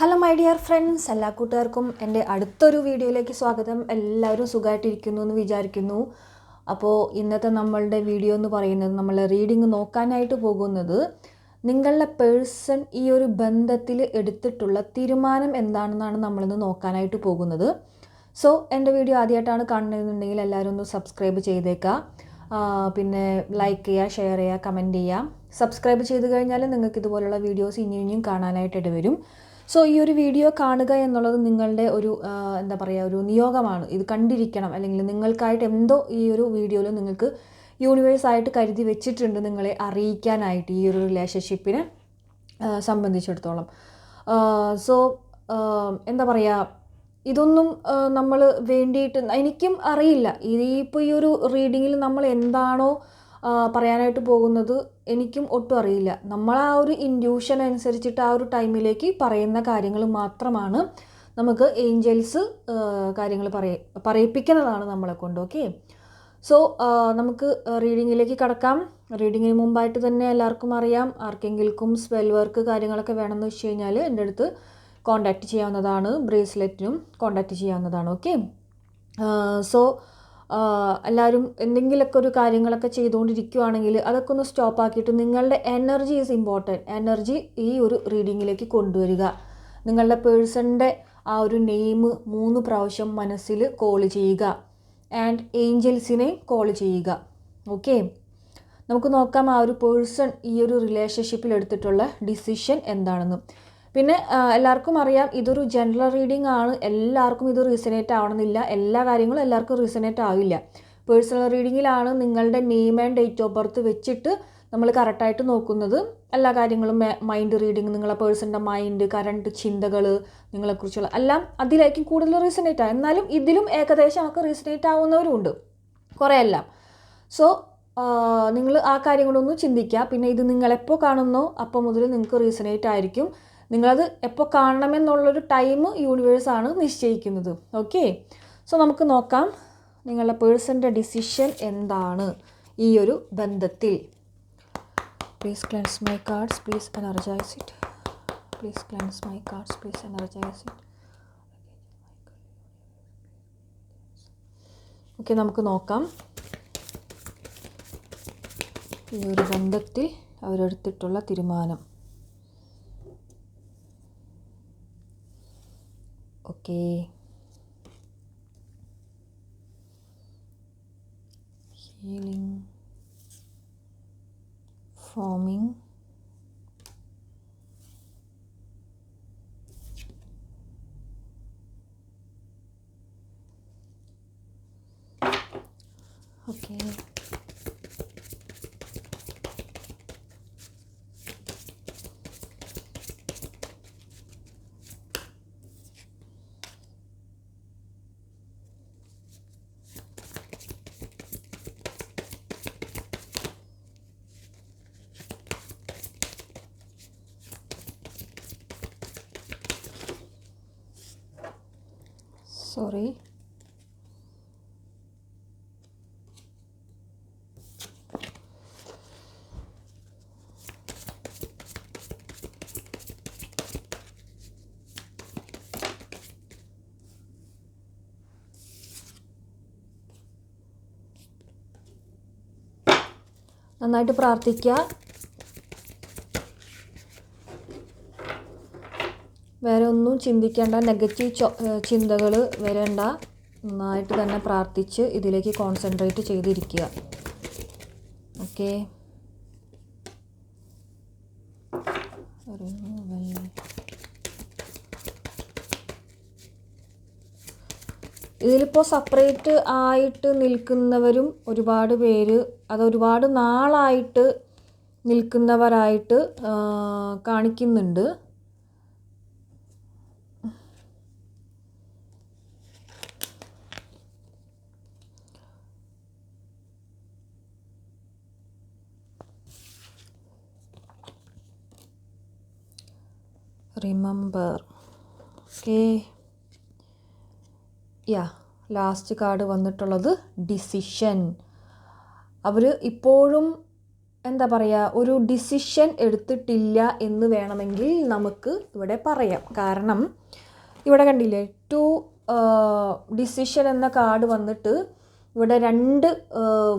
Hello my dear friends എല്ലാ കൂട്ടുകാർക്കും എന്റെ അടുത്തൊരു വീഡിയോയിലേക്ക് സ്വാഗതം. എല്ലാവരും സുഖമായിട്ടിരിക്കുന്നു എന്ന് വിചാരിക്കുന്നു. അപ്പോൾ ഇന്നത്തെ നമ്മളുടെ വീഡിയോ എന്ന് പറയുന്നത് നമ്മൾ റീഡിങ് നോക്കാനായിട്ട് പോകുന്നത് നിങ്ങളുടെ പേഴ്സൺ ഈ ഒരു ബന്ധത്തിൽ എടുത്തിട്ടുള്ള തീരുമാനം എന്താണെന്നാണ് നമ്മളിന്ന് നോക്കാനായിട്ട് പോകുന്നത്. സോ എന്റെ വീഡിയോ ആദ്യമായിട്ടാണ് കാണുന്നതെന്നുണ്ടെങ്കിൽ എല്ലാവരും ഒന്ന് സബ്സ്ക്രൈബ് ചെയ്തേക്കാം പിന്നെ ലൈക്ക് ചെയ്യുക ഷെയർ ചെയ്യുക കമന്റ് ചെയ്യുക. സബ്സ്ക്രൈബ് ചെയ്ത് കഴിഞ്ഞാൽ നിങ്ങൾക്ക് ഇതുപോലുള്ള വീഡിയോസ് ഇനിയും ഇനിയും കാണാനായിട്ട് ഇടവരും. സോ ഈ ഒരു വീഡിയോ കാണുക എന്നുള്ളത് നിങ്ങളുടെ ഒരു എന്താ പറയുക ഒരു നിയോഗമാണ്. ഇത് കണ്ടിരിക്കണം. അല്ലെങ്കിൽ നിങ്ങൾക്കായിട്ട് എന്തോ ഈ ഒരു വീഡിയോയിൽ നിങ്ങൾക്ക് യൂണിവേഴ്സായിട്ട് കരുതി വെച്ചിട്ടുണ്ട് നിങ്ങളെ അറിയിക്കാനായിട്ട് ഈ ഒരു റിലേഷൻഷിപ്പിനെ സംബന്ധിച്ചിടത്തോളം. സോ എന്താ പറയുക ഇതൊന്നും നമ്മൾ വേണ്ടിയിട്ട് എനിക്കും അറിയില്ല. ഇതിപ്പോൾ ഈ ഒരു റീഡിങ്ങിൽ നമ്മൾ എന്താണോ പറയാനായിട്ട് പോകുന്നത് എനിക്കും ഒട്ടും അറിയില്ല. നമ്മൾ ആ ഒരു ഇൻഡ്യൂഷൻ അനുസരിച്ചിട്ട് ആ ഒരു ടൈമിലേക്ക് പറയുന്ന കാര്യങ്ങൾ മാത്രമാണ് നമുക്ക് ഏഞ്ചൽസ് കാര്യങ്ങൾ പറയ പറയിപ്പിക്കുന്നതാണ് നമ്മളെ കൊണ്ട് ഓക്കെ സോ നമുക്ക് റീഡിങ്ങിലേക്ക് കടക്കാം. റീഡിങ്ങിന് മുമ്പായിട്ട് തന്നെ എല്ലാവർക്കും അറിയാം. ആർക്കെങ്കിലും സ്പെൽ വർക്ക് കാര്യങ്ങളൊക്കെ വേണമെന്ന് വെച്ച് കഴിഞ്ഞാൽ എന്റെ അടുത്ത് കോണ്ടാക്റ്റ് ചെയ്യാവുന്നതാണ്. ബ്രേസ്ലെറ്റിനും കോണ്ടാക്റ്റ് ചെയ്യാവുന്നതാണ് ഓക്കെ സോ എല്ലാവരും എന്തെങ്കിലുമൊക്കെ ഒരു കാര്യങ്ങളൊക്കെ ചെയ്തുകൊണ്ടിരിക്കുകയാണെങ്കിൽ അതൊക്കെ ഒന്ന് സ്റ്റോപ്പ് ആക്കിയിട്ട് നിങ്ങളുടെ എനർജി ഈസ് ഇമ്പോർട്ടന്റ് എനർജി ഈ ഒരു റീഡിങ്ങിലേക്ക് കൊണ്ടുവരിക. നിങ്ങളുടെ പേഴ്സണിന്റെ ആ ഒരു നെയിം മൂന്ന് പ്രാവശ്യം മനസ്സിൽ കോൾ ചെയ്യുക. ആൻഡ് ഏഞ്ചൽസിനെ കോൾ ചെയ്യുക. ഓക്കെ നമുക്ക് നോക്കാം ആ ഒരു പേഴ്സൺ ഈ ഒരു റിലേഷൻഷിപ്പിൽ എടുത്തിട്ടുള്ള ഡിസിഷൻ എന്താണെന്ന്. പിന്നെ എല്ലാവർക്കും അറിയാം ഇതൊരു ജനറൽ റീഡിംഗ് ആണ്. എല്ലാവർക്കും ഇത് റീസണേറ്റ് ആവണമെന്നില്ല. എല്ലാ കാര്യങ്ങളും എല്ലാവർക്കും റീസണേറ്റ് ആവില്ല. പേഴ്സണൽ റീഡിങ്ങിലാണ് നിങ്ങളുടെ name and date of birth വെച്ചിട്ട് നമ്മൾ കറക്റ്റായിട്ട് നോക്കുന്നത്. എല്ലാ കാര്യങ്ങളും മൈൻഡ് റീഡിങ് നിങ്ങളെ പേഴ്സണിന്റെ മൈൻഡ് കറണ്ട് ചിന്തകൾ നിങ്ങളെക്കുറിച്ചുള്ള എല്ലാം അതിലായിരിക്കും കൂടുതൽ റീസണേറ്റ് ആവും എന്നാലും ഇതിലും ഏകദേശം നമുക്ക് റീസണേറ്റ് ആവുന്നവരും ഉണ്ട് കുറേ എല്ലാം സോ നിങ്ങൾ ആ കാര്യങ്ങളൊന്നും ചിന്തിക്കുക. പിന്നെ ഇത് നിങ്ങളെപ്പോൾ കാണുന്നോ അപ്പോൾ മുതൽ നിങ്ങൾക്ക് റീസണേറ്റ് ആയിരിക്കും. നിങ്ങളത് എപ്പോൾ കാണണമെന്നുള്ളൊരു ടൈം യൂണിവേഴ്സാണ് നിശ്ചയിക്കുന്നത്. ഓക്കെ സോ നമുക്ക് നോക്കാം നിങ്ങളുടെ പേഴ്സന്റെ ഡിസിഷൻ എന്താണ് ഈ ഒരു ബന്ധത്തിൽ. Please cleanse my cards please energize it please cleanse my cards please energize it okay നമുക്ക് നോക്കാം. ഈ ഒരു ബന്ധത്തിൽ അവരെടുത്തിട്ടുള്ള തീരുമാനം. Okay healing forming okay sorry. നന്നായിട്ട് പ്രാർത്ഥിക്കുക വേറെ ഒന്നും ചിന്തിക്കേണ്ട നെഗറ്റീവ് ചിന്തകൾ വരേണ്ട. നന്നായിട്ട് തന്നെ പ്രാർത്ഥിച്ച് ഇതിലേക്ക് കോൺസെൻട്രേറ്റ് ചെയ്തിരിക്കുക. ഓക്കെ ഇതിലിപ്പോൾ സപ്പറേറ്റ് ആയിട്ട് നിൽക്കുന്നവരും ഒരുപാട് പേര് അതൊരുപാട് നാളായിട്ട് നിൽക്കുന്നവരായിട്ട് കാണിക്കുന്നുണ്ട്. Remember okay yeah last card വന്നിട്ടുള്ളത് ഡിസിഷൻ അവർ ഇപ്പോഴും എന്താ പറയുക ഒരു ഡിസിഷൻ എടുത്തിട്ടില്ല എന്ന് വേണമെങ്കിൽ നമുക്ക് ഇവിടെ പറയാം. കാരണം ഇവിടെ കണ്ടില്ലേ ടു ഡിസിഷൻ എന്ന കാർഡ് വന്നിട്ട് ഇവിടെ രണ്ട്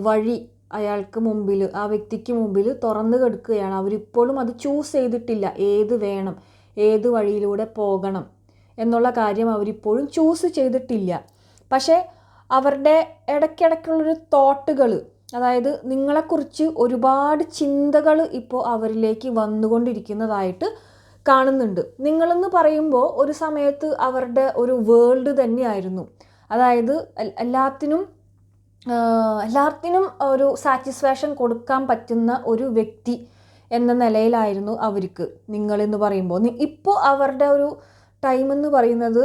വഴി അയാൾക്ക് മുമ്പിൽ ആ വ്യക്തിക്ക് മുമ്പിൽ തുറന്നു കിടക്കുകയാണ്. അവരിപ്പോഴും അത് ചൂസ് ചെയ്തിട്ടില്ല. ഏത് വേണം? ഏത് വഴിയിലൂടെ പോകണം എന്നുള്ള കാര്യം അവരിപ്പോഴും ചൂസ് ചെയ്തിട്ടില്ല. പക്ഷേ അവരുടെ ഇടയ്ക്കിടയ്ക്കുള്ളൊരു തോട്ടുകൾ അതായത് നിങ്ങളെക്കുറിച്ച് ഒരുപാട് ചിന്തകൾ ഇപ്പോൾ അവരിലേക്ക് വന്നുകൊണ്ടിരിക്കുന്നതായിട്ട് കാണുന്നുണ്ട്. നിങ്ങളെന്ന് പറയുമ്പോൾ ഒരു സമയത്ത് അവരുടെ ഒരു വേൾഡ് തന്നെയായിരുന്നു. അതായത് എല്ലാത്തിനും എല്ലാത്തിനും ഒരു സാറ്റിസ്ഫാക്ഷൻ കൊടുക്കാൻ പറ്റുന്ന ഒരു വ്യക്തി എന്ന നിലയിലായിരുന്നു അവർക്ക്. നിങ്ങളെന്ന് പറയുമ്പോൾ. ഇപ്പോൾ അവരുടെ ഒരു ടൈം എന്ന് പറയുന്നത്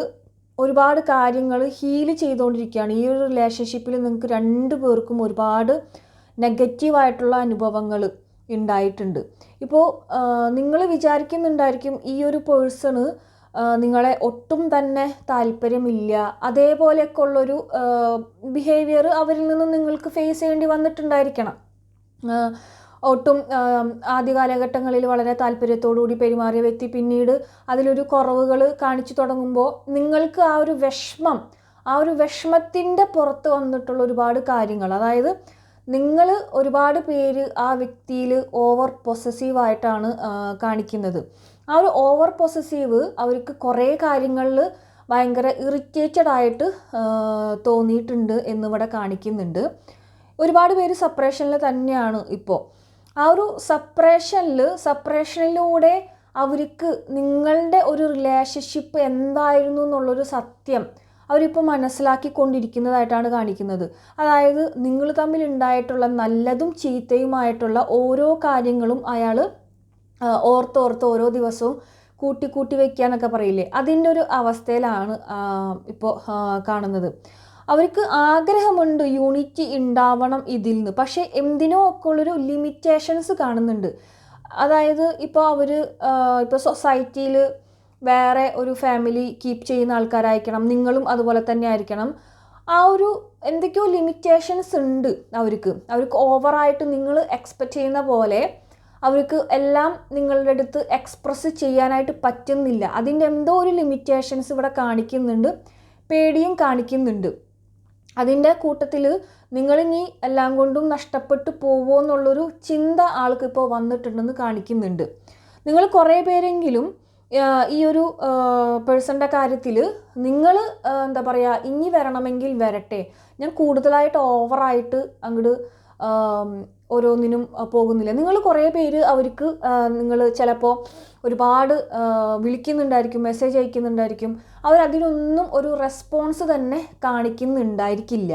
ഒരുപാട് കാര്യങ്ങൾ ഹീൽ ചെയ്തുകൊണ്ടിരിക്കുകയാണ്. ഈ ഒരു റിലേഷൻഷിപ്പിൽ നിങ്ങൾക്ക് രണ്ട് പേർക്കും ഒരുപാട് നെഗറ്റീവായിട്ടുള്ള അനുഭവങ്ങൾ ഉണ്ടായിട്ടുണ്ട്. ഇപ്പോൾ നിങ്ങൾ വിചാരിക്കുന്നുണ്ടായിരിക്കും ഈ ഒരു പേഴ്സണ് നിങ്ങളെ ഒട്ടും തന്നെ താല്പര്യമില്ല. അതേപോലെയൊക്കെ ഉള്ളൊരു ബിഹേവിയർ അവരിൽ നിന്നും നിങ്ങൾക്ക് ഫേസ് ചെയ്യേണ്ടി വന്നിട്ടുണ്ടായിരിക്കണം. ഒട്ടും ആദ്യ കാലഘട്ടങ്ങളിൽ വളരെ താല്പര്യത്തോടുകൂടി പെരുമാറിയ വ്യക്തി പിന്നീട് അതിലൊരു കുറവുകൾ കാണിച്ചു തുടങ്ങുമ്പോൾ നിങ്ങൾക്ക് ആ ഒരു വിഷമം ആ ഒരു വിഷമത്തിന്റെ പുറത്ത് വന്നിട്ടുള്ള ഒരുപാട് കാര്യങ്ങൾ അതായത് നിങ്ങൾ ഒരുപാട് പേര് ആ വ്യക്തിയിൽ ഓവർ പൊസസീവായിട്ടാണ് കാണിക്കുന്നത്. ആ ഒരു ഓവർ പൊസസീവ് അവർക്ക് കുറേ കാര്യങ്ങളിൽ ഭയങ്കര ഇറിറ്റേറ്റഡ് ആയിട്ട് തോന്നിയിട്ടുണ്ട് എന്നിവിടെ കാണിക്കുന്നുണ്ട്. ഒരുപാട് പേര് സപ്പറേഷനിൽ തന്നെയാണ് ഇപ്പോൾ. ആ ഒരു സപ്പറേഷനിൽ സപ്പറേഷനിലൂടെ അവർക്ക് നിങ്ങളുടെ ഒരു റിലേഷൻഷിപ്പ് എന്തായിരുന്നു എന്നുള്ളൊരു സത്യം അവരിപ്പോൾ മനസ്സിലാക്കിക്കൊണ്ടിരിക്കുന്നതായിട്ടാണ് കാണിക്കുന്നത്. അതായത് നിങ്ങൾ തമ്മിൽ ഉണ്ടായിട്ടുള്ള നല്ലതും ചീത്തയുമായിട്ടുള്ള ഓരോ കാര്യങ്ങളും അയാൾ ഓർത്തോർത്ത് ഓരോ ദിവസവും കൂട്ടി കൂട്ടി വെക്കുക എന്നൊക്കെ പറയില്ലേ? അതിന്റെ ഒരു അവസ്ഥയിലാണ് ഇപ്പോൾ കാണുന്നത്. അവർക്ക് ആഗ്രഹമുണ്ട് യൂണിറ്റി ഉണ്ടാവണം ഇതിൽ നിന്ന് പക്ഷേ എന്തിനോ ഒക്കെ ഉള്ളൊരു ലിമിറ്റേഷൻസ് കാണുന്നുണ്ട്. അതായത് ഇപ്പോൾ അവർ ഇപ്പോൾ സൊസൈറ്റിയിൽ വേറെ ഒരു ഫാമിലി കീപ്പ് ചെയ്യുന്ന ആൾക്കാരായിരിക്കണം നിങ്ങളും അതുപോലെ തന്നെ ആയിരിക്കണം. ആ ഒരു എന്തൊക്കെയോ ലിമിറ്റേഷൻസ് ഉണ്ട് അവർക്ക്. അവർക്ക് ഓവറായിട്ട് നിങ്ങൾ എക്സ്പെക്റ്റ് ചെയ്യുന്ന പോലെ അവർക്ക് എല്ലാം നിങ്ങളുടെ അടുത്ത് എക്സ്പ്രസ് ചെയ്യാനായിട്ട് പറ്റുന്നില്ല. അതിന്റെ എന്തോ ഒരു ലിമിറ്റേഷൻസ് ഇവിടെ കാണിക്കുന്നുണ്ട് പേടിയും കാണിക്കുന്നുണ്ട്. അതിന്റെ കൂട്ടത്തിൽ നിങ്ങളിനി എല്ലാം കൊണ്ടും നഷ്ടപ്പെട്ടു പോവോ എന്നുള്ളൊരു ചിന്ത ആൾക്ക് ഇപ്പോൾ വന്നിട്ടുണ്ടെന്ന് കാണിക്കുന്നുണ്ട്. നിങ്ങൾ കുറേ പേരെങ്കിലും ഈ ഒരു പേഴ്സന്റെ കാര്യത്തിൽ നിങ്ങൾ എന്താ പറയുക ഇനി വരണമെങ്കിൽ വരട്ടെ. ഞാൻ കൂടുതലായിട്ട് ഓവറായിട്ട് അങ്ങോട്ട് ഓരോന്നിനും പോകുന്നില്ല. നിങ്ങൾ കുറേ പേര് അവർക്ക് നിങ്ങൾ ചിലപ്പോൾ ഒരുപാട് വിളിക്കുന്നുണ്ടായിരിക്കും മെസ്സേജ് അയക്കുന്നുണ്ടായിരിക്കും. അവരതിനൊന്നും ഒരു റെസ്പോൺസ് തന്നെ കാണിക്കുന്നുണ്ടായിരിക്കില്ല.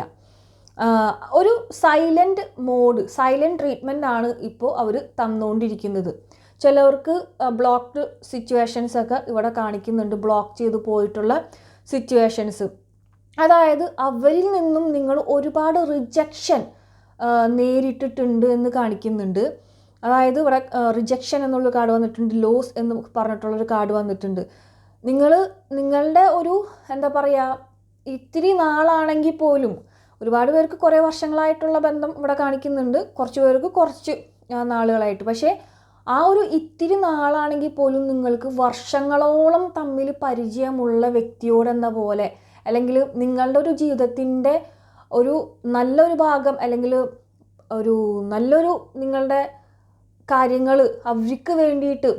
ഒരു സൈലന്റ് മോഡ് സൈലന്റ് ട്രീറ്റ്മെന്റ് ആണ് ഇപ്പോൾ അവർ തന്നുകൊണ്ടിരിക്കുന്നത് ചിലവർക്ക് ബ്ലോക്ക്ഡ് സിറ്റുവേഷൻസ് ഒക്കെ ഇവിടെ കാണിക്കുന്നുണ്ട് ബ്ലോക്ക് ചെയ്ത് പോയിട്ടുള്ള സിറ്റുവേഷൻസ്. അതായത് അവരിൽ നിന്നും നിങ്ങൾ ഒരുപാട് റിജക്ഷൻ നേരിട്ടിട്ടുണ്ട് എന്ന് കാണിക്കുന്നുണ്ട്. അതായത് ഇവിടെ റിജക്ഷൻ എന്നുള്ള കാർഡ് വന്നിട്ടുണ്ട് ലോസ് എന്ന് പറഞ്ഞിട്ടുള്ളൊരു കാർഡ് വന്നിട്ടുണ്ട്. നിങ്ങൾ നിങ്ങളുടെ ഒരു എന്താ പറയുക ഇത്തിരി നാളാണെങ്കിൽ പോലും ഒരുപാട് പേർക്ക് കുറേ വർഷങ്ങളായിട്ടുള്ള ബന്ധം ഇവിടെ കാണിക്കുന്നുണ്ട്. കുറച്ച് പേർക്ക് കുറച്ച് നാളുകളായിട്ട്. പക്ഷേ ആ ഒരു ഇത്തിരി നാളാണെങ്കിൽ പോലും നിങ്ങൾക്ക് വർഷങ്ങളോളം തമ്മിൽ പരിചയമുള്ള വ്യക്തിയോടെന്ന പോലെ അല്ലെങ്കിൽ നിങ്ങളുടെ ഒരു ജീവിതത്തിന്റെ ഒരു നല്ലൊരു ഭാഗം അല്ലെങ്കിൽ ഒരു നല്ലൊരു നിങ്ങളുടെ കാര്യങ്ങൾ അവർക്ക് വേണ്ടിയിട്ട്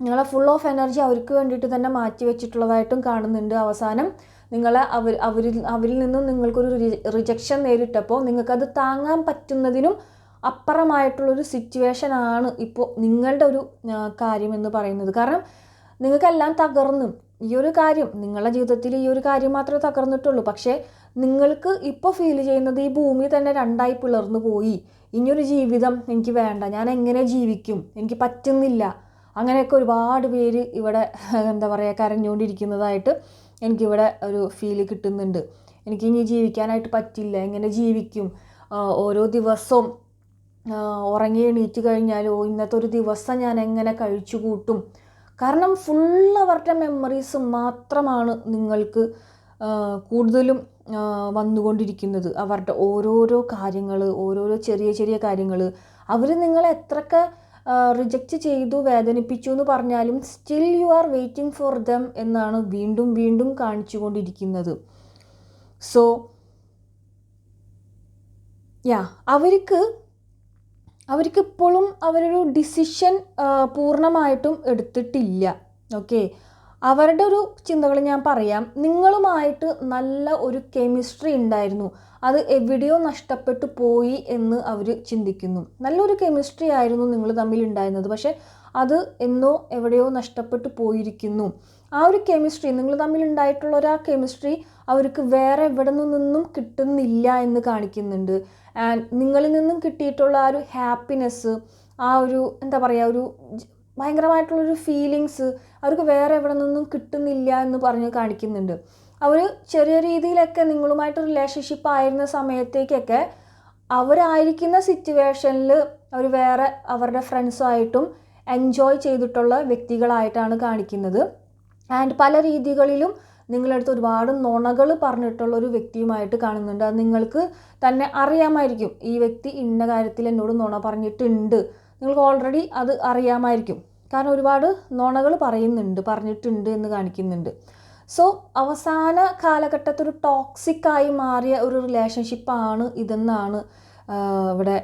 നിങ്ങളെ ഫുൾ ഓഫ് എനർജി അവർക്ക് വേണ്ടിയിട്ട് തന്നെ മാറ്റി വെച്ചിട്ടുള്ളതായിട്ടും കാണുന്നുണ്ട്. അവസാനം നിങ്ങളെ അവർ അവരിൽ അവരിൽ നിന്നും നിങ്ങൾക്കൊരു റിജക്ഷൻ നേരിട്ടപ്പോൾ നിങ്ങൾക്കത് താങ്ങാൻ പറ്റുന്നതിനും അപ്പുറമായിട്ടുള്ളൊരു സിറ്റുവേഷൻ ആണ് ഇപ്പോൾ നിങ്ങളുടെ ഒരു കാര്യമെന്ന് പറയുന്നത്. കാരണം നിങ്ങൾക്കെല്ലാം തകർന്നു. ഈ ഒരു കാര്യം നിങ്ങളുടെ ജീവിതത്തിൽ ഈ ഒരു കാര്യം മാത്രമേ തകർന്നിട്ടുള്ളൂ. പക്ഷേ നിങ്ങൾക്ക് ഇപ്പോൾ ഫീൽ ചെയ്യുന്നത് ഈ ഭൂമി തന്നെ രണ്ടായി പിളർന്നു പോയി. ഇനിയൊരു ജീവിതം എനിക്ക് വേണ്ട. ഞാൻ എങ്ങനെ ജീവിക്കും? എനിക്ക് പറ്റുന്നില്ല. അങ്ങനെയൊക്കെ ഒരുപാട് പേര് ഇവിടെ എന്താ പറയുക കരഞ്ഞുകൊണ്ടിരിക്കുന്നതായിട്ട് എനിക്കിവിടെ ഒരു ഫീൽ കിട്ടുന്നുണ്ട്. എനിക്ക് ഇനി ജീവിക്കാനായിട്ട് പറ്റില്ല. എങ്ങനെ ജീവിക്കും? ഓരോ ദിവസവും ഉറങ്ങി എണീറ്റ് കഴിഞ്ഞാലോ ഇന്നത്തെ ഒരു ദിവസം ഞാൻ എങ്ങനെ കഴിച്ചു കൂട്ടും? കാരണം ഫുൾ അവരുടെ മെമ്മറീസ് മാത്രമാണ് നിങ്ങൾക്ക് കൂടുതലും വന്നുകൊണ്ടിരിക്കുന്നത്. അവരുടെ ഓരോരോ കാര്യങ്ങൾ ഓരോരോ ചെറിയ ചെറിയ കാര്യങ്ങൾ അവർ നിങ്ങളെ എത്രയൊക്കെ റിജക്റ്റ് ചെയ്തു വേദനിപ്പിച്ചു എന്ന് പറഞ്ഞാലും still you are waiting for them എന്നാണ് വീണ്ടും വീണ്ടും കാണിച്ചു കൊണ്ടിരിക്കുന്നത് സോ യാ അവർക്ക് അവർക്ക് ഇപ്പോഴും അവരൊരു ഡിസിഷൻ പൂർണമായിട്ടും എടുത്തിട്ടില്ല. ഓക്കെ അവരുടെ ഒരു ചിന്തകൾ ഞാൻ പറയാം. നിങ്ങളുമായിട്ട് നല്ല ഒരു കെമിസ്ട്രി ഉണ്ടായിരുന്നു. അത് എവിടെയോ നഷ്ടപ്പെട്ടു പോയി എന്ന് അവർ ചിന്തിക്കുന്നു. നല്ലൊരു കെമിസ്ട്രി ആയിരുന്നു നിങ്ങൾ തമ്മിൽ ഉണ്ടായിരുന്നത്. പക്ഷേ അത് എന്നോ എവിടെയോ നഷ്ടപ്പെട്ടു പോയിരിക്കുന്നു. ആ ഒരു കെമിസ്ട്രി നിങ്ങൾ തമ്മിൽ ഉണ്ടായിട്ടുള്ള ഒരു ആ കെമിസ്ട്രി അവർക്ക് വേറെ എവിടെ നിന്നും കിട്ടുന്നില്ല എന്ന് കാണിക്കുന്നുണ്ട്. ആൻഡ് നിങ്ങളിൽ നിന്നും കിട്ടിയിട്ടുള്ള ആ ഒരു ഹാപ്പിനെസ് ആ ഒരു എന്താ പറയുക ഒരു ഭയങ്കരമായിട്ടുള്ളൊരു ഫീലിങ്സ് അവർക്ക് വേറെ എവിടെ നിന്നും കിട്ടുന്നില്ല എന്ന് പറഞ്ഞ് കാണിക്കുന്നുണ്ട്. അവർ ചെറിയ രീതിയിലൊക്കെ നിങ്ങളുമായിട്ട് റിലേഷൻഷിപ്പ് ആയിരുന്ന സമയത്തേക്കൊക്കെ അവരായിരിക്കുന്ന സിറ്റുവേഷനിൽ അവർ വേറെ അവരുടെ ഫ്രണ്ട്സുമായിട്ടും എൻജോയ് ചെയ്തിട്ടുള്ള വ്യക്തികളായിട്ടാണ് കാണിക്കുന്നത്. ആൻഡ് പല രീതികളിലും നിങ്ങളടുത്ത് ഒരുപാട് നുണകൾ പറഞ്ഞിട്ടുള്ള ഒരു വ്യക്തിയുമായിട്ട് കാണുന്നുണ്ട്. അത് നിങ്ങൾക്ക് തന്നെ അറിയാമായിരിക്കും. ഈ വ്യക്തി ഇന്ന കാര്യത്തിൽ എന്നോട് നുണ പറഞ്ഞിട്ടുണ്ട്. നിങ്ങൾക്ക് ഓൾറെഡി അത് അറിയാമായിരിക്കും. കാരണം ഒരുപാട് നുണകൾ പറയുന്നുണ്ട് പറഞ്ഞിട്ടുണ്ട് എന്ന് കാണിക്കുന്നുണ്ട്. സോ അവസാന കാലഘട്ടത്തിൽ ഒരു ടോക്സിക്കായി മാറിയ ഒരു റിലേഷൻഷിപ്പാണ് ഇതെന്നാണ് ഇവിടെ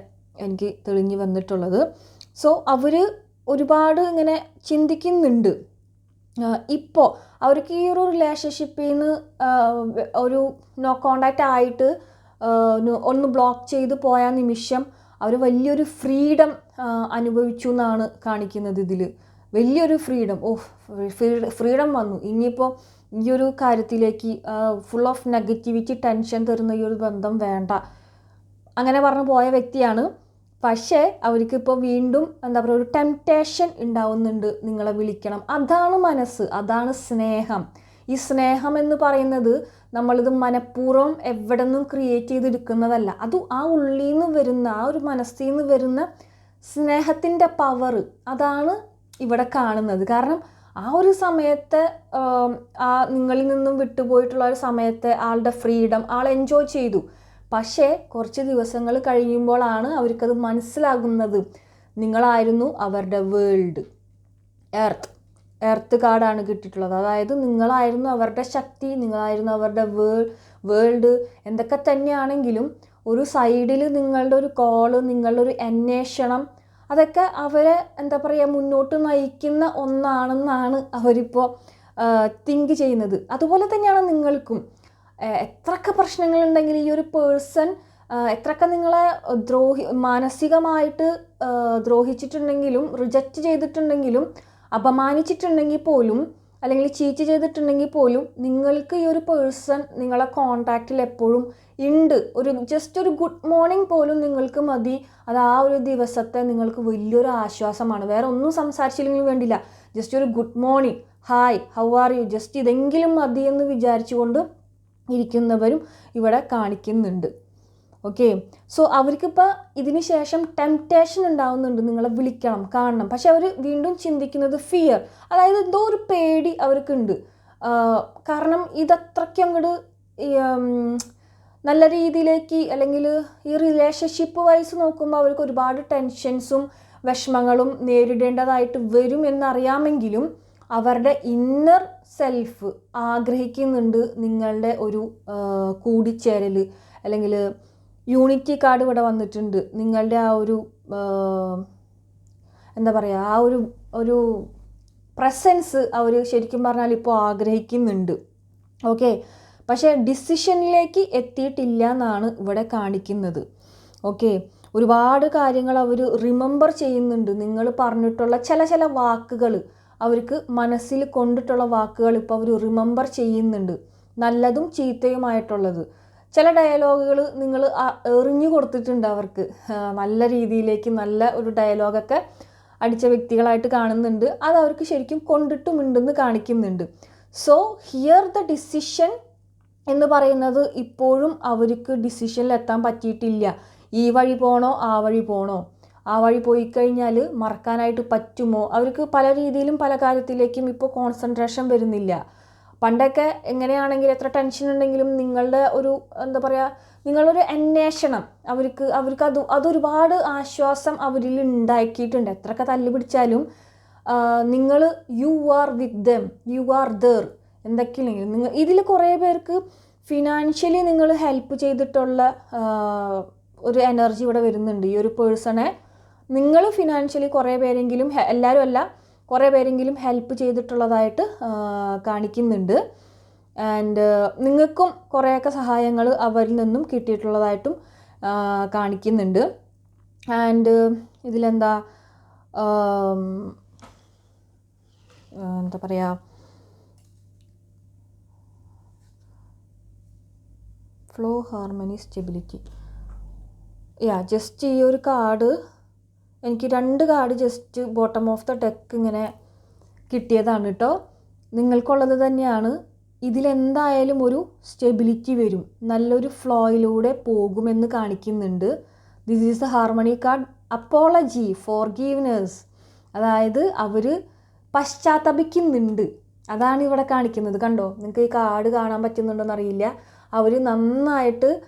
എനിക്ക് തെളിഞ്ഞു വന്നിട്ടുള്ളത്. സോ അവർ ഒരുപാട് ഇങ്ങനെ ചിന്തിക്കുന്നുണ്ട്. ഇപ്പോൾ അവർക്ക് ഈ ഒരു റിലേഷൻഷിപ്പിൽ നിന്ന് ഒരു നോ കോണ്ടാക്റ്റ് ആയിട്ട് ഒന്ന് ബ്ലോക്ക് ചെയ്ത് പോയ നിമിഷം അവർ വലിയൊരു ഫ്രീഡം അനുഭവിച്ചു എന്നാണ് കാണിക്കുന്നത് ഇതിൽ വലിയൊരു ഫ്രീഡം. ഓ ഫ്രീഡം വന്നു. ഇനിയിപ്പോൾ ഈ ഒരു കാര്യത്തിലേക്ക് ഫുൾ ഓഫ് നെഗറ്റിവിറ്റി ടെൻഷൻ തരുന്ന ഈ ഒരു ബന്ധം വേണ്ട. അങ്ങനെ പറഞ്ഞു പോയ വ്യക്തിയാണ്. പക്ഷേ അവർക്ക് ഇപ്പോൾ വീണ്ടും എന്താ പറയുക ഒരു ടെംപ്റ്റേഷൻ ഉണ്ടാവുന്നുണ്ട് നിങ്ങളെ വിളിക്കണം. അതാണ് മനസ്സ് അതാണ് സ്നേഹം. ഈ സ്നേഹം എന്ന് പറയുന്നത് നമ്മളിത് മനഃപൂർവം എവിടെ നിന്നും ക്രിയേറ്റ് ചെയ്തെടുക്കുന്നതല്ല അത് ആ ഉള്ളിൽ നിന്ന് വരുന്ന ആ ഒരു മനസ്സിൽ നിന്ന് വരുന്ന സ്നേഹത്തിന്റെ പവർ അതാണ് ഇവിടെ കാണുന്നത്. കാരണം ആ ഒരു സമയത്തെ ആ നിങ്ങളിൽ നിന്നും വിട്ടുപോയിട്ടുള്ള ഒരു സമയത്തെ ആളുടെ ഫ്രീഡം ആൾ എൻജോയ് ചെയ്തു. പക്ഷേ കുറച്ച് ദിവസങ്ങൾ കഴിയുമ്പോഴാണ് അവർക്കത് മനസ്സിലാകുന്നത്. നിങ്ങളായിരുന്നു അവരുടെ വേൾഡ് എർത്ത് എർത്ത് കാർഡാണ് കിട്ടിയിട്ടുള്ളത്. അതായത് നിങ്ങളായിരുന്നു അവരുടെ ശക്തി നിങ്ങളായിരുന്നു അവരുടെ വേൾ വേൾഡ് എന്തൊക്കെ തന്നെയാണെങ്കിലും ഒരു സൈഡിൽ നിങ്ങളുടെ ഒരു കോൾ നിങ്ങളുടെ ഒരു അന്വേഷണം അതൊക്കെ അവരെ എന്താ പറയുക മുന്നോട്ട് നയിക്കുന്ന ഒന്നാണെന്നാണ് അവരിപ്പോൾ തിങ്ക് ചെയ്യുന്നത്. അതുപോലെ തന്നെയാണ് നിങ്ങൾക്കും. എത്രയൊക്കെ പ്രശ്നങ്ങളുണ്ടെങ്കിൽ ഈ ഒരു പേഴ്സൺ എത്രയൊക്കെ നിങ്ങളെ ദ്രോഹി മാനസികമായിട്ട് ദ്രോഹിച്ചിട്ടുണ്ടെങ്കിലും റിജക്റ്റ് ചെയ്തിട്ടുണ്ടെങ്കിലും അപമാനിച്ചിട്ടുണ്ടെങ്കിൽ പോലും അല്ലെങ്കിൽ ചീറ്റ് ചെയ്തിട്ടുണ്ടെങ്കിൽ പോലും നിങ്ങൾക്ക് ഈ ഒരു പേഴ്സൺ നിങ്ങളെ കോണ്ടാക്റ്റിൽ എപ്പോഴും ഉണ്ട്. ഒരു ജസ്റ്റ് ഒരു ഗുഡ് മോർണിംഗ് പോലും നിങ്ങൾക്ക് മതി. അത് ആ ഒരു ദിവസത്തെ നിങ്ങൾക്ക് വലിയൊരു ആശ്വാസമാണ്. വേറെ ഒന്നും സംസാരിച്ചില്ലെങ്കിലും വേണ്ടില്ല. ജസ്റ്റ് ഒരു good morning hi how are you just ഇതെങ്കിലും മതി എന്ന് വിചാരിച്ചുകൊണ്ട് ഇരിക്കുന്നവരും ഇവിടെ കാണിക്കുന്നുണ്ട്. ഓക്കെ സോ അവർക്കിപ്പോൾ ഇതിന് ശേഷം ടെംപ്റ്റേഷൻ ഉണ്ടാവുന്നുണ്ട്. നിങ്ങളെ വിളിക്കണം കാണണം. പക്ഷെ അവർ വീണ്ടും ചിന്തിക്കുന്നത് ഫിയർ അതായത് എന്തോ ഒരു പേടി അവർക്കുണ്ട്. കാരണം ഇതത്രയ്ക്ക് അങ്ങോട്ട് നല്ല രീതിയിലേക്ക് അല്ലെങ്കിൽ ഈ റിലേഷൻഷിപ്പ് വൈസ് നോക്കുമ്പോൾ അവർക്ക് ഒരുപാട് ടെൻഷൻസും വിഷമങ്ങളും നേരിടേണ്ടതായിട്ട് വരും എന്നറിയാമെങ്കിലും അവരുടെ ഇന്നർ സെൽഫ് ആഗ്രഹിക്കുന്നുണ്ട് നിങ്ങളുടെ ഒരു കൂടിച്ചേരൽ അല്ലെങ്കിൽ യൂണിറ്റി കാർഡ് ഇവിടെ വന്നിട്ടുണ്ട്. നിങ്ങളുടെ ആ ഒരു എന്താ പറയുക ആ ഒരു ഒരു പ്രസൻസ് അവർ ശരിക്കും പറഞ്ഞാൽ ഇപ്പോൾ ആഗ്രഹിക്കുന്നുണ്ട്. ഓക്കെ? പക്ഷേ ഡിസിഷനിലേക്ക് എത്തിയിട്ടില്ല എന്നാണ് ഇവിടെ കാണിക്കുന്നത്. ഓക്കെ? ഒരുപാട് കാര്യങ്ങൾ അവർ റിമെമ്പർ ചെയ്യുന്നുണ്ട്. നിങ്ങൾ പറഞ്ഞിട്ടുള്ള ചില ചില വാക്കുകൾ അവർക്ക് മനസ്സിൽ കൊണ്ടിട്ടുള്ള വാക്കുകൾ ഇപ്പോൾ അവർ റിമെമ്പർ ചെയ്യുന്നുണ്ട്. നല്ലതും ചീത്തയുമായിട്ടുള്ളത്. ചില ഡയലോഗുകൾ നിങ്ങൾ എറിഞ്ഞു കൊടുത്തിട്ടുണ്ട് അവർക്ക്. നല്ല രീതിയിലേക്ക് നല്ല ഒരു ഡയലോഗൊക്കെ അടിച്ച വ്യക്തികളായിട്ട് കാണുന്നുണ്ട്. അത് അവർക്ക് ശരിക്കും കൊണ്ടിട്ടുമുണ്ടെന്ന് കാണിക്കുന്നുണ്ട്. സോ ഹിയർ ദ ഡിസിഷൻ എന്ന് പറയുന്നത് ഇപ്പോഴും അവർക്ക് ഡിസിഷനിൽ എത്താൻ പറ്റിയിട്ടില്ല. ഈ വഴി പോണോ ആ വഴി പോണോ? ആ വഴി പോയി കഴിഞ്ഞാൽ മറക്കാനായിട്ട് പറ്റുമോ? അവർക്ക് പല രീതിയിലും പല കാര്യത്തിലേക്കും ഇപ്പോൾ കോൺസെൻട്രേഷൻ വരുന്നില്ല. പണ്ടൊക്കെ എങ്ങനെയാണെങ്കിലും എത്ര ടെൻഷൻ ഉണ്ടെങ്കിലും നിങ്ങളുടെ ഒരു എന്താ പറയുക നിങ്ങളൊരു അന്വേഷണം അവർക്ക് അവർക്ക് അത് അതൊരുപാട് ആശ്വാസം അവരിൽ ഉണ്ടാക്കിയിട്ടുണ്ട്. എത്രയൊക്കെ തല്ലു പിടിച്ചാലും നിങ്ങൾ you are with them you are there എന്തൊക്കെയില്ലെങ്കിലും നിങ്ങൾ ഇതിൽ കുറേ പേർക്ക് ഫിനാൻഷ്യലി നിങ്ങൾ ഹെൽപ്പ് ചെയ്തിട്ടുള്ള ഒരു എനർജി ഇവിടെ വരുന്നുണ്ട്. ഈ ഒരു പേഴ്സണെ നിങ്ങൾ ഫിനാൻഷ്യലി കുറേ പേരെങ്കിലും എല്ലാവരും അല്ല കുറേ പേരെങ്കിലും ഹെൽപ്പ് ചെയ്തിട്ടുള്ളതായിട്ട് കാണിക്കുന്നുണ്ട്. ആൻഡ് നിങ്ങൾക്കും കുറേയൊക്കെ സഹായങ്ങൾ അവരിൽ നിന്നും കിട്ടിയിട്ടുള്ളതായിട്ടും കാണിക്കുന്നുണ്ട്. ആൻഡ് ഇതിലെന്താ എന്താ പറയുക flow harmony stability yeah just ഈ ഒരു കാർഡ് എനിക്ക് രണ്ട് card just bottom of the deck ഇങ്ങനെ കിട്ടിയതാണ് കേട്ടോ. നിങ്ങൾക്കുള്ളത് തന്നെയാണ്. ഇതിലെന്തായാലും ഒരു സ്റ്റെബിലിറ്റി വരും. നല്ലൊരു ഫ്ലോയിലൂടെ പോകുമെന്ന് കാണിക്കുന്നുണ്ട്. This is a harmony card apology forgiveness അതായത് അവർ പശ്ചാത്തപിക്കുന്നുണ്ട്. അതാണ് ഇവിടെ കാണിക്കുന്നത്. കണ്ടോ? നിങ്ങൾക്ക് ഈ കാർഡ് കാണാൻ പറ്റുന്നുണ്ടോയെന്ന് അറിയില്ല അവർ നന്നായിട്ട്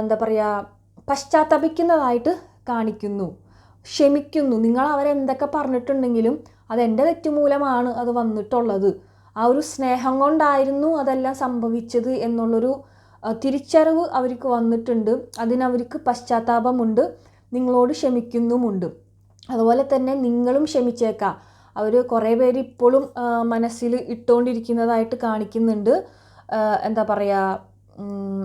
എന്താ പറയുക പശ്ചാത്തപിക്കുന്നതായിട്ട് കാണിക്കുന്നു. ക്ഷമിക്കുന്നു. നിങ്ങൾ അവരെന്തൊക്കെ പറഞ്ഞിട്ടുണ്ടെങ്കിലും അതെന്റെ തെറ്റുമൂലമാണ് അത് വന്നിട്ടുള്ളത്. ആ ഒരു സ്നേഹം കൊണ്ടായിരുന്നു അതെല്ലാം സംഭവിച്ചത് എന്നുള്ളൊരു തിരിച്ചറിവ് അവർക്ക് വന്നിട്ടുണ്ട്. അതിനവർക്ക് പശ്ചാത്താപമുണ്ട്. നിങ്ങളോട് ക്ഷമിക്കുന്നുമുണ്ട്. അതുപോലെ തന്നെ നിങ്ങളും ക്ഷമിച്ചേക്കാം. അവർ കുറേ പേര് ഇപ്പോഴും മനസ്സിൽ ഇട്ടുകൊണ്ടിരിക്കുന്നതായിട്ട് കാണിക്കുന്നുണ്ട്. എന്താ പറയുക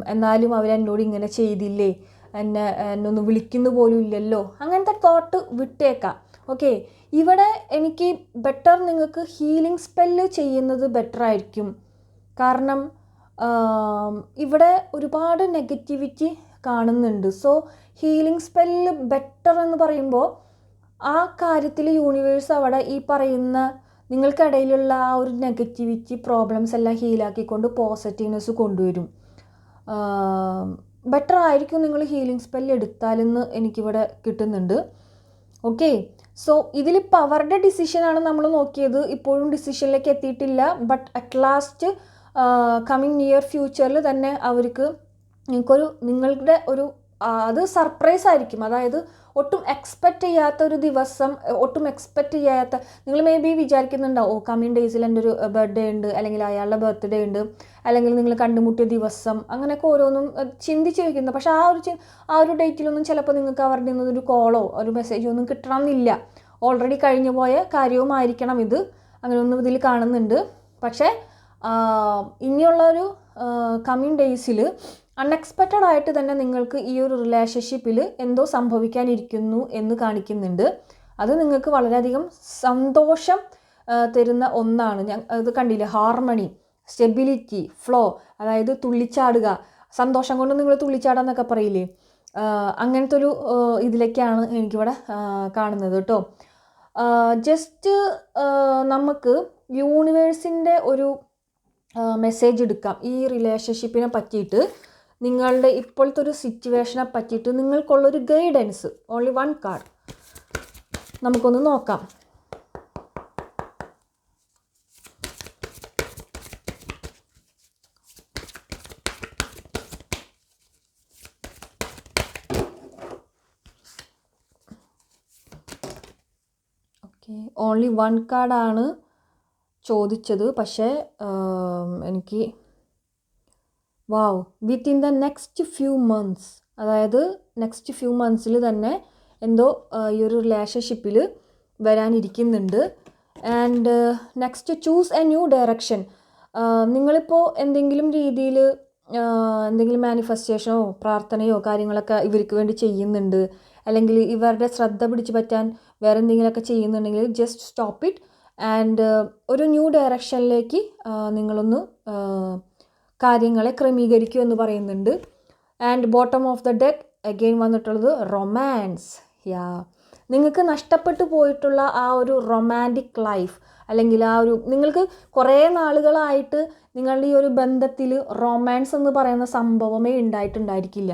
എന്നാലും അവരെന്നോട് ഇങ്ങനെ ചെയ്തില്ലേ? എന്നെ എന്നൊന്ന് വിളിക്കുന്നു പോലും ഇല്ലല്ലോ. അങ്ങനത്തെ തോട്ട് വിട്ടേക്കാം. ഓക്കെ ഇവിടെ എനിക്ക് ബെറ്റർ നിങ്ങൾക്ക് ഹീലിംഗ് സ്പെല്ല് ചെയ്യുന്നത് ബെറ്റർ ആയിരിക്കും. കാരണം ഇവിടെ ഒരുപാട് നെഗറ്റിവിറ്റി കാണുന്നുണ്ട്. സോ ഹീലിംഗ് സ്പെല്ല് ബെറ്റർ എന്ന് പറയുമ്പോൾ ആ കാര്യത്തിൽ യൂണിവേഴ്സ് അവിടെ ഈ പറയുന്ന നിങ്ങൾക്കിടയിലുള്ള ആ ഒരു നെഗറ്റിവിറ്റി പ്രോബ്ലംസ് എല്ലാം ഹീലാക്കിക്കൊണ്ട് പോസിറ്റീവ്നെസ് കൊണ്ടുവരും. ബെറ്റർ ആയിരിക്കും നിങ്ങൾ ഹീലിംഗ് സ്പെല്ല് എടുത്താലെന്ന് എനിക്കിവിടെ കിട്ടുന്നുണ്ട്. ഓക്കെ സോ ഇതിലിപ്പോൾ അവരുടെ ഡിസിഷനാണ് നമ്മൾ നോക്കിയത്. ഇപ്പോഴും ഡിസിഷനിലേക്ക് എത്തിയിട്ടില്ല. But at last coming near ഫ്യൂച്ചറിൽ തന്നെ അവർക്ക് നിങ്ങൾക്കൊരു നിങ്ങളുടെ ഒരു അത് സർപ്രൈസ് ആയിരിക്കും. അതായത് ഒട്ടും എക്സ്പെക്റ്റ് ചെയ്യാത്ത ഒരു ദിവസം ഒട്ടും എക്സ്പെക്റ്റ് ചെയ്യാത്ത നിങ്ങൾ മേ ബി വിചാരിക്കുന്നുണ്ടാവും ഓ കമ്മിങ് ഡേയ്സിൽ എന്റെ ഒരു ബർത്ത്ഡേ ഉണ്ട് അല്ലെങ്കിൽ അയാളുടെ ബർത്ത്ഡേ ഉണ്ട് അല്ലെങ്കിൽ നിങ്ങൾ കണ്ടുമുട്ടിയ ദിവസം അങ്ങനെയൊക്കെ ഓരോന്നും ചിന്തിച്ച് വയ്ക്കുന്നു പക്ഷേ ആ ഒരു ആ ഒരു ഡേറ്റിലൊന്നും ചിലപ്പോൾ നിങ്ങൾക്ക് അവരുടെ ഒരു കോളോ ഒരു മെസ്സേജോ ഒന്നും കിട്ടണമെന്നില്ല. ഓൾറെഡി കഴിഞ്ഞു പോയ കാര്യവുമായിരിക്കണം ഇത്. അങ്ങനെയൊന്നും ഇതിൽ കാണുന്നുണ്ട്. പക്ഷേ ഇനിയുള്ള ഒരു കമ്മിങ് ഡേയ്സിൽ അൺഎക്സ്പെക്റ്റഡ് ആയിട്ട് തന്നെ നിങ്ങൾക്ക് ഈ ഒരു റിലേഷൻഷിപ്പിൽ എന്തോ സംഭവിക്കാനിരിക്കുന്നു എന്ന് കാണിക്കുന്നുണ്ട്. അത് നിങ്ങൾക്ക് വളരെയധികം സന്തോഷം തരുന്ന ഒന്നാണ്. ഞാൻ അത് കണ്ടില്ലേ? ഹാർമണി സ്റ്റെബിലിറ്റി ഫ്ലോ അതായത് തുള്ളിച്ചാടുക. സന്തോഷം കൊണ്ട് നിങ്ങൾ തുള്ളിച്ചാടാന്നൊക്കെ പറയില്ലേ? ആ, അങ്ങനത്തെ ഒരു ഇതിലേക്കാണ് എനിക്കിവിടെ കാണുന്നത് കേട്ടോ. ജസ്റ്റ് നമുക്ക് യൂണിവേഴ്സിന്റെ ഒരു മെസ്സേജ് എടുക്കാം. ഈ റിലേഷൻഷിപ്പിനെ പറ്റിയിട്ട് നിങ്ങളുടെ ഇപ്പോഴത്തെ ഒരു സിറ്റുവേഷനെ പറ്റിയിട്ട് നിങ്ങൾക്കുള്ളൊരു ഗൈഡൻസ് ഓൺലി വൺ കാർഡ് നമുക്കൊന്ന് നോക്കാം. ഓൺലി വൺ കാർഡാണ് ചോദിച്ചത്. പക്ഷേ എനിക്ക് wow within the next few months അതായത് നെക്സ്റ്റ് ഫ്യൂ മന്ത്സിൽ തന്നെ എന്തോ ഈ ഒരു റിലേഷൻഷിപ്പിൽ വരാനിരിക്കുന്നുണ്ട്. And next choose a new direction നിങ്ങളിപ്പോൾ എന്തെങ്കിലും രീതിയിൽ എന്തെങ്കിലും മാനിഫെസ്റ്റേഷനോ പ്രാർത്ഥനയോ കാര്യങ്ങളൊക്കെ ഇവർക്ക് വേണ്ടി ചെയ്യുന്നുണ്ട്. അല്ലെങ്കിൽ ഇവരുടെ ശ്രദ്ധ പിടിച്ചു പറ്റാൻ വേറെ എന്തെങ്കിലുമൊക്കെ ചെയ്യുന്നുണ്ടെങ്കിൽ ജസ്റ്റ് സ്റ്റോപ്പ് ഇറ്റ് ആൻഡ് ഒരു ന്യൂ ഡയറക്ഷനിലേക്ക് നിങ്ങളൊന്ന് കാര്യങ്ങളെ ക്രമീകരിക്കും എന്ന് പറയുന്നുണ്ട്. And bottom of the deck again വന്നിട്ടുള്ളത് റൊമാൻസ് യാ നിങ്ങൾക്ക് നഷ്ടപ്പെട്ടു പോയിട്ടുള്ള ആ ഒരു റൊമാന്റിക് ലൈഫ് അല്ലെങ്കിൽ ആ ഒരു നിങ്ങൾക്ക് കുറേ നാളുകളായിട്ട് നിങ്ങളുടെ ഈ ഒരു ബന്ധത്തിൽ റൊമാൻസ് എന്ന് പറയുന്ന സംഭവമേ ഉണ്ടായിട്ടുണ്ടായിരിക്കില്ല.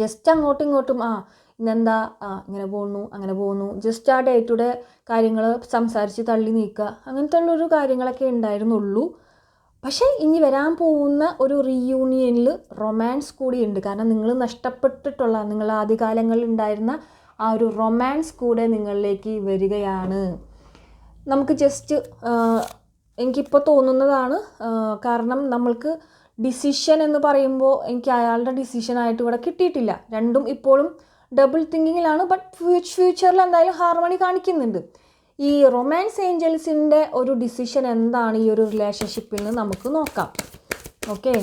ജസ്റ്റ് അങ്ങോട്ടും ഇങ്ങോട്ടും ആ ഇന്നെന്താ ആ ഇങ്ങനെ പോകുന്നു അങ്ങനെ പോകുന്നു. ജസ്റ്റ് ആ ഡേ ടു ഡേ കാര്യങ്ങൾ സംസാരിച്ച് തള്ളി നീക്കുക അങ്ങനത്തെ ഉള്ളൊരു കാര്യങ്ങളൊക്കെ ഉണ്ടായിരുന്നുള്ളൂ. പക്ഷേ ഇനി വരാൻ പോകുന്ന ഒരു റീയൂണിയനിൽ റൊമാൻസ് കൂടിയുണ്ട്. കാരണം നിങ്ങൾ നഷ്ടപ്പെട്ടിട്ടുള്ള നിങ്ങൾ ആദ്യകാലങ്ങളിൽ ഉണ്ടായിരുന്ന ആ ഒരു റൊമാൻസ് കൂടെ നിങ്ങളിലേക്ക് വരികയാണ്. നമുക്ക് ജസ്റ്റ് എനിക്കിപ്പോൾ തോന്നുന്നതാണ് കാരണം നമ്മൾക്ക് ഡിസിഷൻ എന്ന് പറയുമ്പോൾ എനിക്ക് അയാളുടെ ഡിസിഷനായിട്ട് ഇവിടെ കിട്ടിയിട്ടില്ല. രണ്ടും ഇപ്പോഴും ഡബിൾ തിങ്കിങ്ങിലാണ് ബട്ട് ഫ്യൂച്ചറിൽ എന്തായാലും ഹാർമണി കാണിക്കുന്നുണ്ട്. ഈ റൊമാൻസ് ഏഞ്ചൽസിന്റെ ഒരു ഡിസിഷൻ എന്താണ് ഈ ഒരു റിലേഷൻഷിപ്പിൽ നിന്ന് നമുക്ക് നോക്കാം. Okay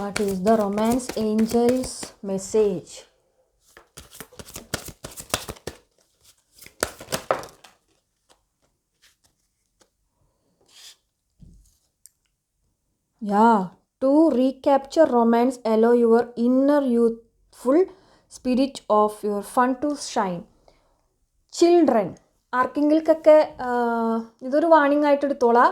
what is the romance angels message Yeah, to recapture romance allow your inner youthful spirit of your fun to shine children ആർക്കെങ്കിൽക്കൊക്കെ ഇതൊരു വാണിംഗ് ആയിട്ട് എടുത്തോളാം.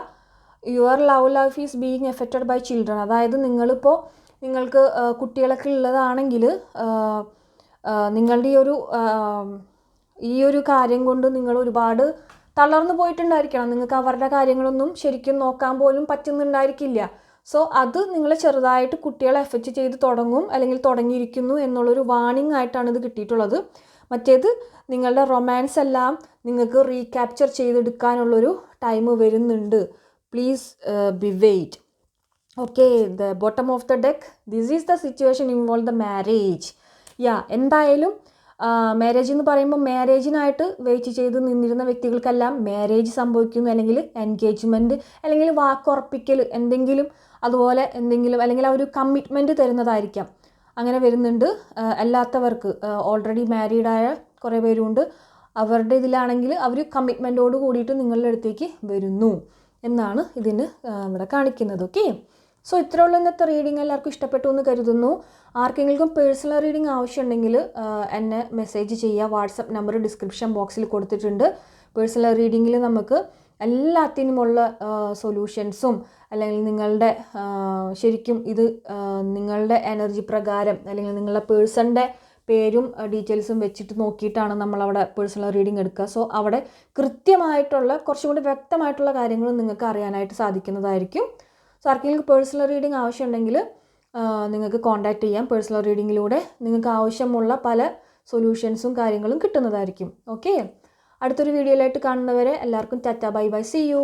Your love life is being affected by children അതായത് നിങ്ങളിപ്പോൾ നിങ്ങൾക്ക് കുട്ടികളൊക്കെ ഉള്ളതാണെങ്കിൽ നിങ്ങളുടെ ഈ ഒരു ഈ ഒരു കാര്യം കൊണ്ട് നിങ്ങൾ ഒരുപാട് തളർന്നു പോയിട്ടുണ്ടായിരിക്കണം. നിങ്ങൾക്ക് അവരുടെ കാര്യങ്ങളൊന്നും ശരിക്കും നോക്കാൻ പോലും പറ്റുന്നുണ്ടായിരിക്കില്ല. സോ അത് നിങ്ങളെ ചെറുതായിട്ട് കുട്ടികളെ എഫക്റ്റ് ചെയ്ത് തുടങ്ങും അല്ലെങ്കിൽ തുടങ്ങിയിരിക്കുന്നു എന്നുള്ളൊരു വാണിംഗ് ആയിട്ടാണ് ഇത് കിട്ടിയിട്ടുള്ളത്. മറ്റേത് നിങ്ങളുടെ റൊമാൻസ് എല്ലാം നിങ്ങൾക്ക് റീക്യാപ്ചർ ചെയ്തെടുക്കാനുള്ളൊരു ടൈം വരുന്നുണ്ട്. Please be wait okay the bottom of the deck this is the situation involve the marriage yeah എന്തായാലും മാരേജ് എന്ന് പറയുമ്പോൾ മാരേജിനായിട്ട് വെയിറ്റ് ചെയ്ത് നിന്നിരുന്ന വ്യക്തികൾക്കെല്ലാം മാരേജ് സംഭവിക്കുന്നു അല്ലെങ്കിൽ എൻഗേജ്മെന്റ് അല്ലെങ്കിൽ വാക്കുറപ്പിക്കൽ എന്തെങ്കിലും അതുപോലെ എന്തെങ്കിലും അല്ലെങ്കിൽ ആ ഒരു കമ്മിറ്റ്മെന്റ് തരുന്നതായിരിക്കാം. അങ്ങനെ വരുന്നുണ്ട്. അല്ലാത്തവർക്ക് ഓൾറെഡി മാരീഡായ കുറേ പേരുണ്ട്. അവരുടെ ഇതിലാണെങ്കിൽ അവർ കമ്മിറ്റ്മെന്റോട് കൂടിയിട്ട് നിങ്ങളുടെ അടുത്തേക്ക് വരുന്നു എന്നാണ് ഇതിന് ഇവിടെ കാണിക്കുന്നത്. ഓക്കെ സോ ഇത്രയുള്ള ഇന്നത്തെ റീഡിംഗ് എല്ലാവർക്കും ഇഷ്ടപ്പെട്ടു എന്ന് കരുതുന്നു. ആർക്കെങ്കിലും പേഴ്സണൽ റീഡിംഗ് ആവശ്യമുണ്ടെങ്കിൽ എന്നെ മെസ്സേജ് ചെയ്യുക. വാട്സപ്പ് നമ്പർ ഡിസ്ക്രിപ്ഷൻ ബോക്സിൽ കൊടുത്തിട്ടുണ്ട്. പേഴ്സണൽ റീഡിങ്ങിൽ നമുക്ക് എല്ലാത്തിനുമുള്ള സൊല്യൂഷൻസും അല്ലെങ്കിൽ നിങ്ങളുടെ ശരിക്കും ഇത് നിങ്ങളുടെ എനർജി പ്രകാരം അല്ലെങ്കിൽ നിങ്ങളുടെ പേഴ്സണിന്റെ പേരും ഡീറ്റെയിൽസും വെച്ചിട്ട് നോക്കിയിട്ടാണ് നമ്മളവിടെ പേഴ്സണൽ റീഡിംഗ് എടുക്കുക. സോ അവിടെ കൃത്യമായിട്ടുള്ള കുറച്ചും കൂടി വ്യക്തമായിട്ടുള്ള കാര്യങ്ങൾ നിങ്ങൾക്ക് അറിയാനായിട്ട് സാധിക്കുന്നതായിരിക്കും. സോ ആർക്കെങ്കിലും പേഴ്സണൽ റീഡിംഗ് ആവശ്യമുണ്ടെങ്കിൽ നിങ്ങൾക്ക് കോൺടാക്റ്റ് ചെയ്യാം. പേഴ്സണൽ റീഡിങ്ങിലൂടെ നിങ്ങൾക്ക് ആവശ്യമുള്ള പല സൊല്യൂഷൻസും കാര്യങ്ങളും കിട്ടുന്നതായിരിക്കും. ഓക്കെ അടുത്തൊരു വീഡിയോയിലായിട്ട് കാണുന്നവരെ എല്ലാവർക്കും tata bye bye see you